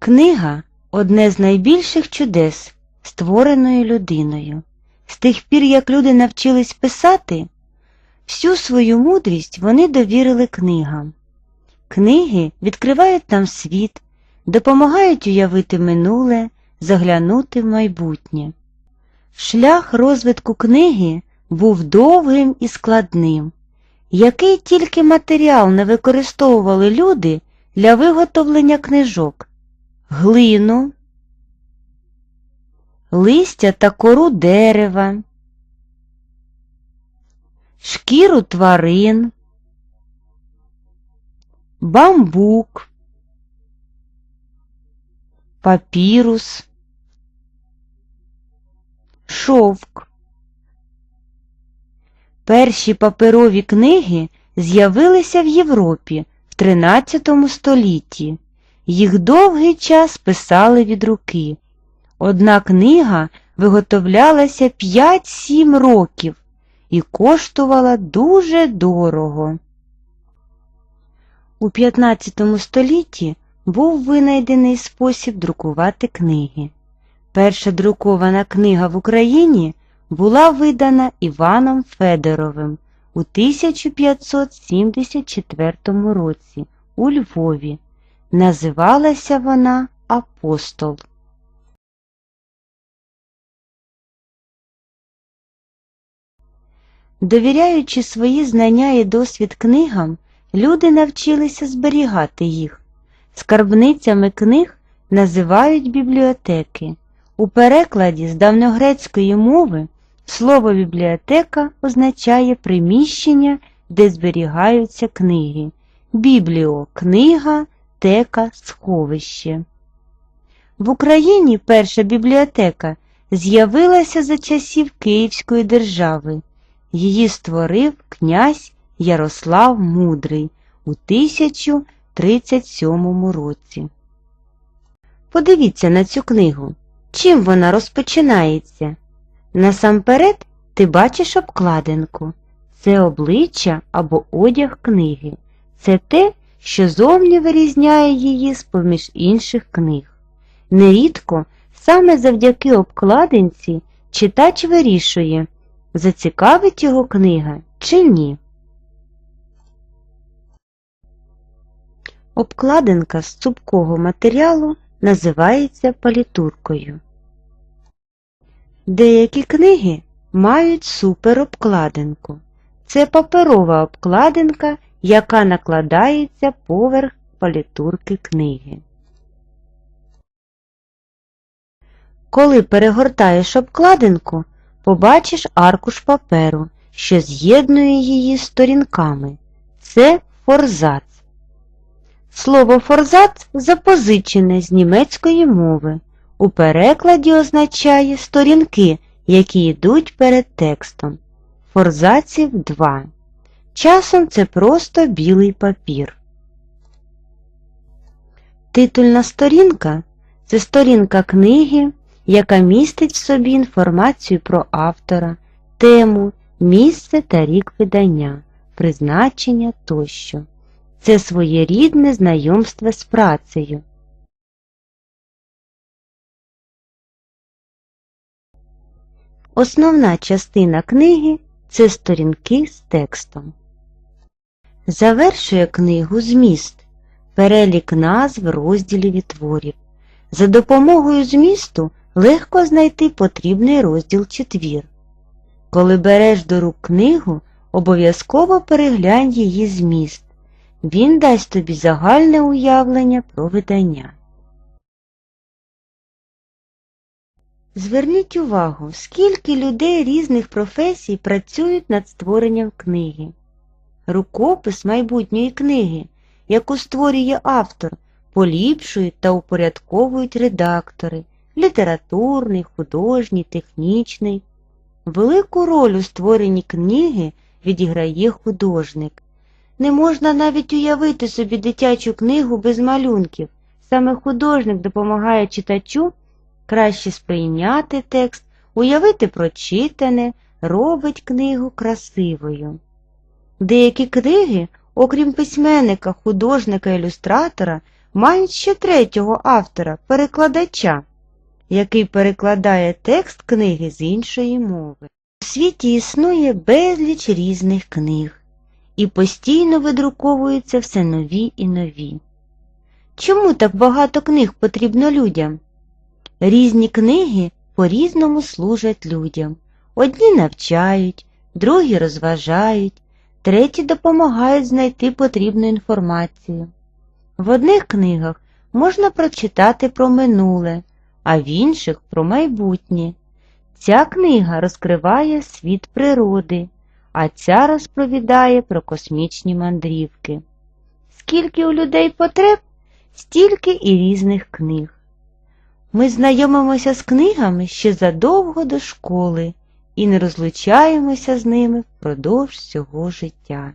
Книга одне з найбільших чудес, створеної людиною. З тих пір, як люди навчились писати, всю свою мудрість вони довірили книгам. Книги відкривають нам світ, допомагають уявити минуле, заглянути в майбутнє. Шлях розвитку книги був довгим і складним. Який тільки матеріал не використовували люди для виготовлення книжок? Глину, листя та кору дерева, шкіру тварин, бамбук, папірус, шовк. Перші паперові книги з'явилися в Європі в 13 столітті. Їх довгий час писали від руки. Одна книга виготовлялася 5-7 років і коштувала дуже дорого. У 15 столітті був винайдений спосіб друкувати книги. Перша друкована книга в Україні була видана Іваном Федоровим у 1574 році у Львові. Називалася вона Апостол. Довіряючи свої знання і досвід книгам, люди навчилися зберігати їх. Скарбницями книг називають бібліотеки. У перекладі з давньогрецької мови слово бібліотека означає приміщення, де зберігаються книги. Бібліо книга, тека, сховище. В Україні перша бібліотека з'явилася за часів Київської держави. Її створив князь Ярослав Мудрий у 1037 році. Подивіться на цю книгу. Чим вона розпочинається? Насамперед ти бачиш обкладинку. Це обличчя або одяг книги. Це те, що зовні вирізняє її з-поміж інших книг. Нерідко саме завдяки обкладинці читач вирішує, зацікавить його книга чи ні. Обкладинка з цупкого матеріалу називається палітуркою. Деякі книги мають суперобкладинку. Це паперова обкладинка, яка накладається поверх палітурки книги. Коли перегортаєш обкладинку, побачиш аркуш паперу, що з'єднує її сторінками. Це форзац. Слово форзац запозичене з німецької мови. У перекладі означає сторінки, які йдуть перед текстом. Форзаців 2. Часом це просто білий папір. Титульна сторінка це сторінка книги, яка містить в собі інформацію про автора, тему, місце та рік видання, призначення тощо. Це своєрідне знайомство з працею. Основна частина книги це сторінки з текстом. Завершує книгу зміст, перелік назв розділів і творів. За допомогою змісту легко знайти потрібний розділ чи твір. Коли береш до рук книгу, обов'язково переглянь її зміст. Він дасть тобі загальне уявлення про видання. Зверніть увагу, скільки людей різних професій працюють над створенням книги. Рукопис майбутньої книги, яку створює автор, поліпшують та упорядковують редактори, літературний, художній, технічний. Велику роль у створенні книги відіграє художник. Не можна навіть уявити собі дитячу книгу без малюнків. Саме художник допомагає читачу краще сприйняти текст, уявити прочитане, робить книгу красивою. Деякі книги, окрім письменника, художника, ілюстратора, мають ще третього автора, перекладача, який перекладає текст книги з іншої мови. У світі існує безліч різних книг, і постійно видруковуються все нові і нові. Чому так багато книг потрібно людям? Різні книги по-різному служать людям. Одні навчають, другі розважають, треті допомагають знайти потрібну інформацію. В одних книгах можна прочитати про минуле, а в інших про майбутнє. Ця книга розкриває світ природи, а ця розповідає про космічні мандрівки. Скільки у людей потреб, стільки і різних книг. Ми знайомимося з книгами ще задовго до школи і не розлучаємося з ними впродовж всього життя.